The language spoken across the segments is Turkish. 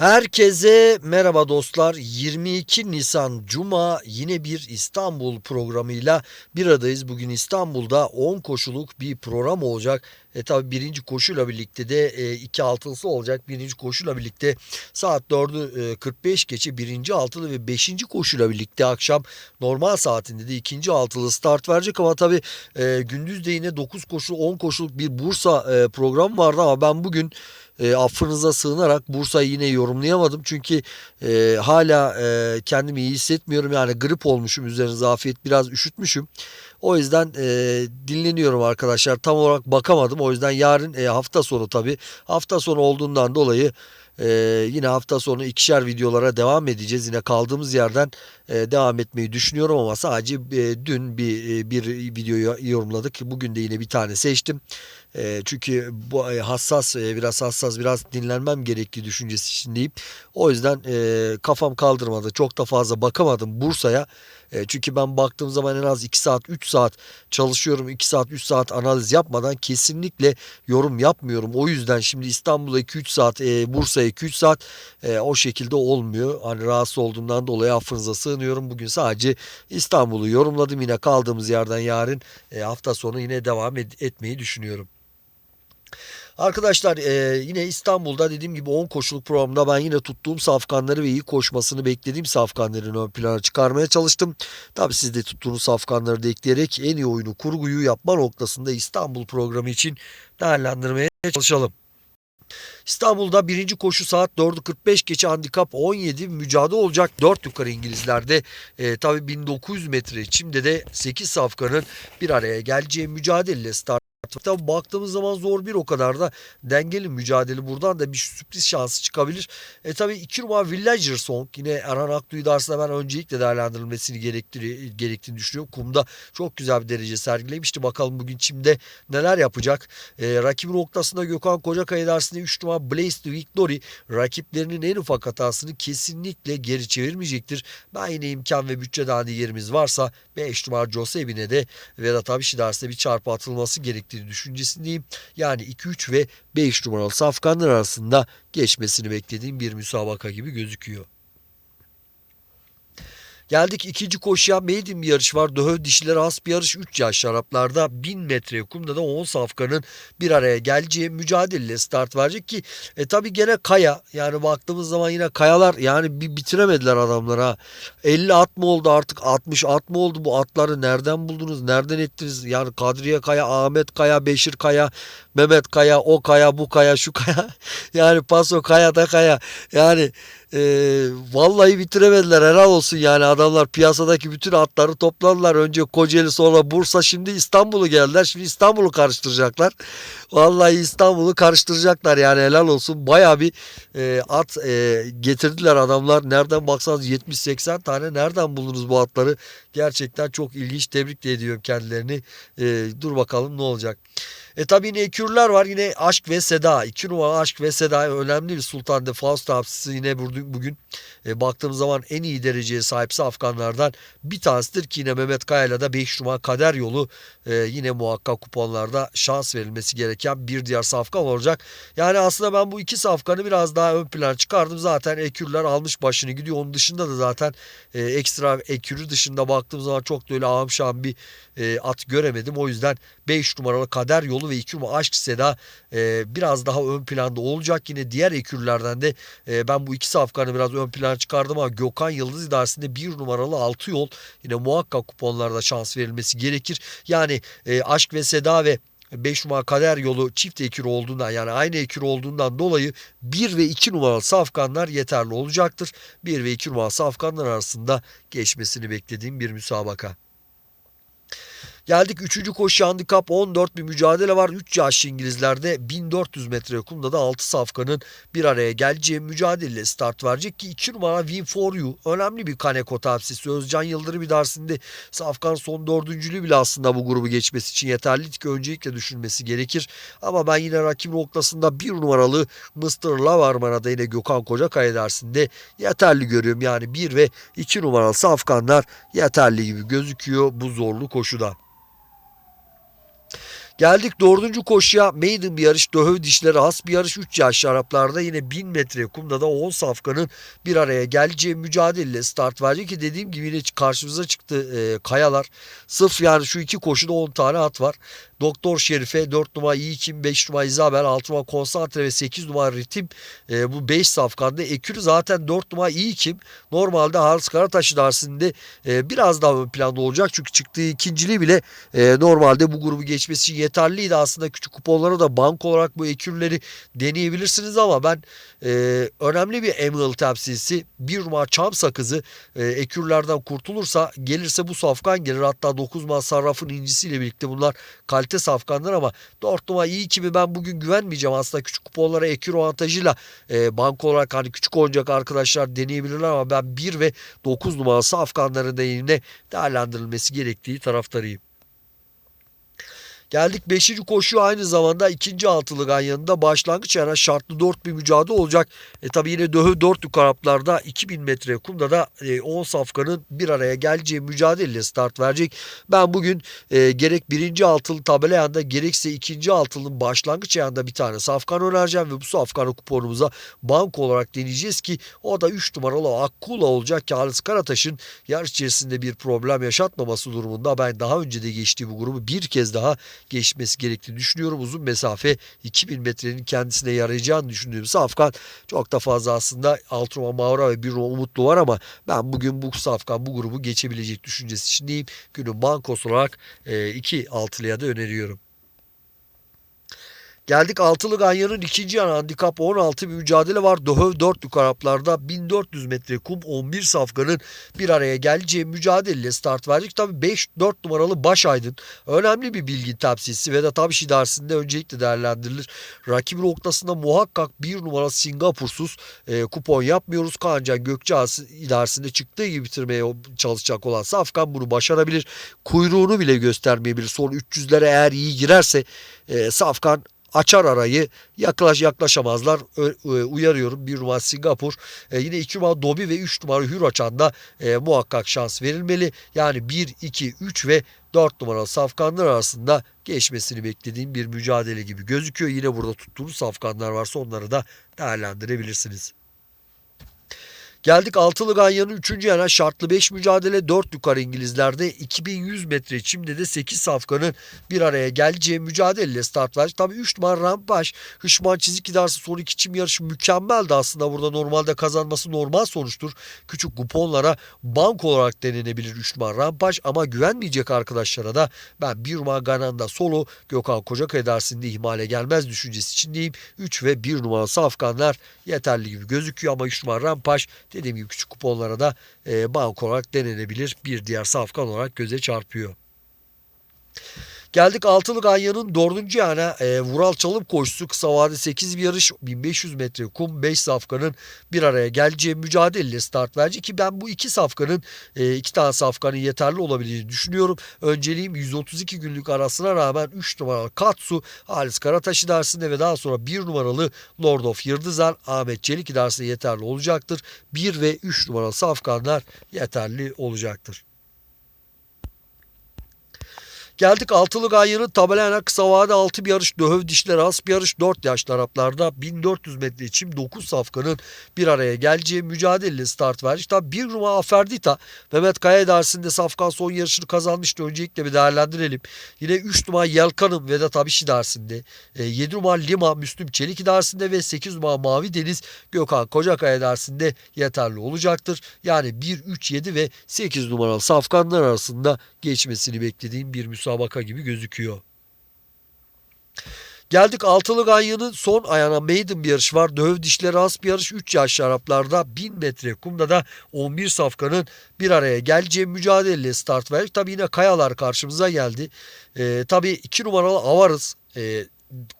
Herkese merhaba dostlar. 22 Nisan Cuma yine bir İstanbul programıyla bir aradayız. Bugün İstanbul'da 10 koşuluk bir program olacak. E tabi birinci koşuyla birlikte de e, iki altılısı olacak. Birinci koşuyla birlikte saat 4'ü e, 45 geçe birinci altılı ve beşinci koşuyla birlikte akşam normal saatinde de ikinci altılı start verecek. Ama tabi e, gündüz de yine 9 koşu 10 koşuluk bir Bursa e, programı vardı ama ben bugün e, affınıza sığınarak Bursa'yı yine yorumlayamadım. Çünkü e, hala e, kendimi iyi hissetmiyorum. Yani grip olmuşum üzerinize afiyet biraz üşütmüşüm. O yüzden e, dinleniyorum arkadaşlar. Tam olarak bakamadım. O yüzden yarın e, hafta sonu tabii. Hafta sonu olduğundan dolayı e, yine hafta sonu ikişer videolara devam edeceğiz. Yine kaldığımız yerden e, devam etmeyi düşünüyorum ama sadece e, dün bir e, bir videoyu yorumladık. Bugün de yine bir tane seçtim. E, çünkü bu e, hassas e, biraz hassas biraz dinlenmem gerektiği düşüncesi içindeyim. O yüzden e, kafam kaldırmadı. Çok da fazla bakamadım Bursa'ya. E, çünkü ben baktığım zaman en az 2 saat 3 saat çalışıyorum. 2 saat 3 saat analiz yapmadan kesinlikle yorum yapmıyorum. O yüzden şimdi İstanbul'a 2-3 saat e, Bursa'ya 2-3 saat e, o şekilde olmuyor. Hani rahatsız olduğumdan dolayı affınıza sığınıyorum. Bugün sadece İstanbul'u yorumladım. Yine kaldığımız yerden yarın e, hafta sonu yine devam ed- etmeyi düşünüyorum. Arkadaşlar e, yine İstanbul'da dediğim gibi 10 koşuluk programda ben yine tuttuğum safkanları ve iyi koşmasını beklediğim safkanların ön plana çıkarmaya çalıştım. Tabi siz de tuttuğunuz safkanları da ekleyerek en iyi oyunu kurguyu yapma noktasında İstanbul programı için değerlendirmeye çalışalım. İstanbul'da birinci koşu saat 4'ü 45 geçe handikap 17 mücadele olacak. 4 yukarı İngilizlerde e, tabi 1900 metre çimde de 8 safkanın bir araya geleceği mücadeleyle start Tabii baktığımız zaman zor bir o kadar da dengeli mücadele buradan da bir sürpriz şansı çıkabilir. E tabi 2 numara Villager Song yine Erhan Akduyu dersinde ben öncelikle değerlendirilmesini gerektiri, gerektiğini düşünüyorum. Kumda çok güzel bir derece sergilemişti. Bakalım bugün çimde neler yapacak. E, rakibi noktasında Gökhan Kocakaya dersinde 3 numara Blaze the Victory rakiplerinin en ufak hatasını kesinlikle geri çevirmeyecektir. Ben yine imkan ve bütçe dahili yerimiz varsa 5 numara Josephine de Vedat Abişi dersinde bir çarpı atılması gerektiğini düşüncesindeyim. Yani 2-3 ve 5 numaralı safkanlar arasında geçmesini beklediğim bir müsabaka gibi gözüküyor. Geldik ikinci koşuya. Maiden bir yarış var. Döhö dişiler has bir yarış. 3 yaş şaraplarda 1000 metre kumda da 10 safkanın bir araya geleceği mücadeleyle start verecek ki e tabi gene kaya. Yani baktığımız zaman yine kayalar yani bir bitiremediler adamlar ha. 50 at mı oldu artık? 60 at mı oldu? Bu atları nereden buldunuz? Nereden ettiniz? Yani Kadriye Kaya Ahmet Kaya Beşir Kaya Mehmet Kaya o kaya bu kaya şu kaya. Yani paso kaya da kaya. Yani e, vallahi bitiremediler. Helal olsun yani adamlar. Piyasadaki bütün atları topladılar önce Kocaeli sonra Bursa. Şimdi İstanbul'u geldiler. Şimdi İstanbul'u karıştıracaklar. Vallahi İstanbul'u karıştıracaklar yani. Helal olsun. Baya bir e, at e, getirdiler adamlar. Nereden baksanız 70-80 tane nereden buldunuz bu atları? Gerçekten çok ilginç. Tebrik de ediyorum kendilerini. E, dur bakalım ne olacak. E tabi yine var. Yine Aşk ve Seda. İki numara Aşk ve Seda önemli bir Sultan de Faust hapsisi yine bugün, e, baktığım zaman en iyi dereceye sahipse Afganlardan bir tanesidir ki yine Mehmet Kaya'yla da 5 numara kader yolu e, yine muhakkak kuponlarda şans verilmesi gereken bir diğer safkan olacak. Yani aslında ben bu iki safkanı biraz daha ön plana çıkardım. Zaten ekürler almış başını gidiyor. Onun dışında da zaten e, ekstra ekürü dışında baktığım zaman çok da öyle ağam bir e, at göremedim. O yüzden 5 numaralı kader yolu ve 2 numara aşk seda e, biraz daha ön planda olacak. Yine diğer ekürlerden de e, ben bu iki safkanı biraz ön plana çıkardım ama Gökhan Yıldız idaresinde 1 numaralı 6 yol yine muhakkak kuponlarda şans verilmesi gerekir. Yani e, aşk ve seda ve 5 numara kader yolu çift ekür olduğundan yani aynı ekür olduğundan dolayı 1 ve 2 numaralı safkanlar yeterli olacaktır. 1 ve 2 numaralı safkanlar arasında geçmesini beklediğim bir müsabaka. Geldik 3. koşu handikap 14 bir mücadele var. 3 yaş İngilizlerde 1400 metre kumda da 6 safkanın bir araya geleceği mücadele start verecek ki 2 numara Win for You önemli bir Kaneko tavsiyesi. Özcan Yıldırım idaresinde safkan son dördüncülüğü bile aslında bu grubu geçmesi için yeterli ki öncelikle düşünmesi gerekir. Ama ben yine rakip noktasında 1 numaralı Mr. Lavarman'a yine Gökhan Kocakaya dersinde yeterli görüyorum. Yani 1 ve 2 numaralı safkanlar yeterli gibi gözüküyor bu zorlu koşuda. Geldik dördüncü koşuya maiden bir yarış, döhöv dişleri has bir yarış 3 yaş Araplarda yine 1000 metre kumda da 10 safkanın bir araya geleceği mücadeleyle start verecek ki dediğim gibi yine karşımıza çıktı e, kayalar. Sırf yani şu iki koşuda 10 tane at var. Doktor Şerife 4 numara İyikim, 5 numara İzabel, 6 numara Konsantre ve 8 numara Ritim e, bu 5 safkanda. Ekürü zaten 4 numara İyikim. Normalde Halis Karataş dersinde e, biraz daha ön planda olacak. Çünkü çıktığı ikinciliği bile e, normalde bu grubu geçmesi için yeterliydi. Aslında küçük kuponlara da bank olarak bu ekürleri deneyebilirsiniz ama ben e, önemli bir Emerald temsilcisi bir numara Çam Sakızı e, ekürlerden kurtulursa gelirse bu safkan gelir. Hatta 9 numara Sarraf'ın incisiyle birlikte bunlar kalite safkanlar ama 4 numara iyi kimi ben bugün güvenmeyeceğim. Aslında küçük kuponlara ekür avantajıyla e, bank olarak hani küçük oyuncak arkadaşlar deneyebilirler ama ben 1 ve 9 numara safkanların da yine değerlendirilmesi gerektiği taraftarıyım. Geldik 5. koşu aynı zamanda ikinci altılı ganyanında başlangıç yani şartlı 4 bir mücadele olacak. E tabi yine döhü 4 Araplarda 2000 metre kumda da e, 10 safkanın bir araya geleceği mücadeleyle start verecek. Ben bugün e, gerek birinci altılı tabela yanında gerekse ikinci altılının başlangıç yanında bir tane safkan önereceğim ve bu safkanı kuponumuza bank olarak deneyeceğiz ki o da 3 numaralı Akkula olacak ki Halis Karataş'ın yarış içerisinde bir problem yaşatmaması durumunda ben daha önce de geçtiği bu grubu bir kez daha geçmesi gerektiğini düşünüyorum. Uzun mesafe 2000 metrenin kendisine yarayacağını düşündüğüm Safkan çok da fazla aslında Altruma Maura ve bir Umutlu var ama ben bugün bu Safkan bu grubu geçebilecek düşüncesi içindeyim. Günün bankos olarak 2 e, altılıya da öneriyorum. Geldik altılı ganyanın ikinci yan handikap 16 bir mücadele var. Döhöv 4 Araplarda 1400 metre kum 11 safkanın bir araya geleceği mücadeleyle start verecek. Tabi 5-4 numaralı Başaydın önemli bir bilgi tepsisi ve de tabi idaresinde öncelikle değerlendirilir. Rakibi noktasında muhakkak bir numara Singapursuz e, kupon yapmıyoruz. Kancan Gökçeası idaresinde çıktığı gibi bitirmeye çalışacak olan Safkan bunu başarabilir. Kuyruğunu bile göstermeyebilir. Son 300'lere eğer iyi girerse e, Safkan açar arayı yaklaş yaklaşamazlar. E, uyarıyorum bir numara Singapur. E, yine iki numara Dobi ve üç numara Hür açanda e, muhakkak şans verilmeli. Yani bir iki üç ve dört numaralı safkanlar arasında geçmesini beklediğim bir mücadele gibi gözüküyor. Yine burada tuttuğunuz safkanlar varsa onları da değerlendirebilirsiniz. Geldik altılı ganyanın 3. yana şartlı 5 mücadele 4 yukarı İngilizlerde 2100 metre çimde de 8 safkanın bir araya geleceği mücadeleyle start verecek. Tabi 3 numara Rampaş Hışman çizik idaresi son iki çim yarışı mükemmeldi aslında burada normalde kazanması normal sonuçtur. Küçük kuponlara bank olarak denenebilir 3 numara Rampaş ama güvenmeyecek arkadaşlara da ben 1 numara Gananda solo Gökhan Kocakaya dersinde ihmale gelmez düşüncesi içindeyim. 3 ve 1 numara safkanlar yeterli gibi gözüküyor ama 3 numara Rampaş Dediğim gibi küçük kuponlara da e, bank olarak denenebilir. Bir diğer safkan olarak göze çarpıyor. Geldik altılı ganyanın dördüncü yana e, Vural Çalıp koşusu kısa vade 8 bir yarış 1500 metre kum 5 safkanın bir araya geleceği mücadeleyle start verecek ki ben bu iki safkanın e, iki tane safkanın yeterli olabileceğini düşünüyorum. Önceliğim 132 günlük arasına rağmen 3 numaralı Katsu Halis Karataş dersinde ve daha sonra 1 numaralı Lord of Yıldızlar Ahmet Çelik dersinde yeterli olacaktır. 1 ve 3 numaralı safkanlar yeterli olacaktır. Geldik altılı ganyanın tabelana kısa vade 6 bir yarış döhöv dişler az bir yarış 4 yaşlı Araplarda 1400 metre için 9 safkanın bir araya geleceği mücadeleyle start verecek. Tabi bir numara Aferdita Mehmet Kaya dersinde safkan son yarışını kazanmıştı. Öncelikle bir değerlendirelim. Yine 3 numara Yelkan'ın Vedat Abişi dersinde. 7 e, numara Lima Müslüm Çelik dersinde ve 8 numara Mavi Deniz Gökhan Kocakaya dersinde yeterli olacaktır. Yani 1, 3, 7 ve 8 numaralı safkanlar arasında geçmesini beklediğim bir müsaade müsabaka gibi gözüküyor. Geldik altılı ganyanın son ayağına maiden bir yarış var. Döv dişleri az bir yarış 3 yaş Araplarda 1000 metre kumda da 11 safkanın bir araya geleceği mücadeleyle start verdik. Tabi yine kayalar karşımıza geldi. Ee, tabi 2 numaralı Avarız. Ee,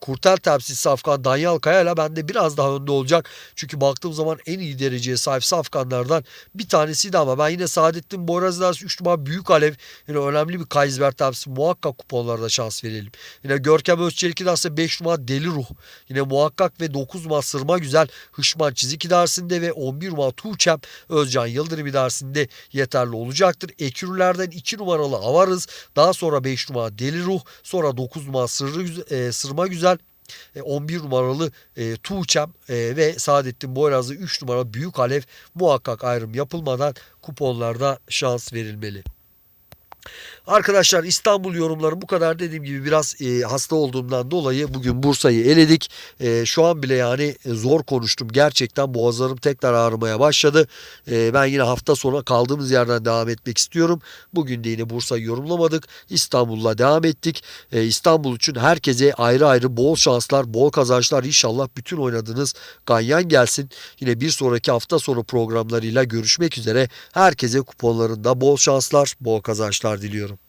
kurtel temsilcisi Afgan Danyal Kaya ile bende biraz daha önde olacak. Çünkü baktığım zaman en iyi dereceye sahip Afganlardan bir tanesiydi ama ben yine Saadettin Boyrazlar 3 numara Büyük Alev yine önemli bir Kaysber temsilcisi muhakkak kuponlarda şans verelim. Yine Görkem Özçelik'in aslında 5 numara Deli Ruh yine muhakkak ve 9 numara Sırma Güzel Hışman Çizik idaresinde ve 11 numara Tuğçem Özcan Yıldırım idaresinde yeterli olacaktır. Ekürlerden 2 numaralı Avarız daha sonra 5 numara Deli Ruh sonra 9 numara Sırrı, E, Sırma Güzel e, 11 numaralı e, Tuğçem e, ve Saadettin Boyrazlı 3 numara Büyük Alev muhakkak ayrım yapılmadan kuponlarda şans verilmeli. Arkadaşlar İstanbul yorumları bu kadar dediğim gibi biraz e, hasta olduğumdan dolayı bugün Bursa'yı eledik. E, şu an bile yani e, zor konuştum. Gerçekten boğazlarım tekrar ağrımaya başladı. E, ben yine hafta sonu kaldığımız yerden devam etmek istiyorum. Bugün de yine Bursa'yı yorumlamadık. İstanbul'la devam ettik. E, İstanbul için herkese ayrı ayrı bol şanslar, bol kazançlar. İnşallah bütün oynadığınız ganyan gelsin. Yine bir sonraki hafta sonu programlarıyla görüşmek üzere. Herkese kuponlarında bol şanslar, bol kazançlar diliyorum.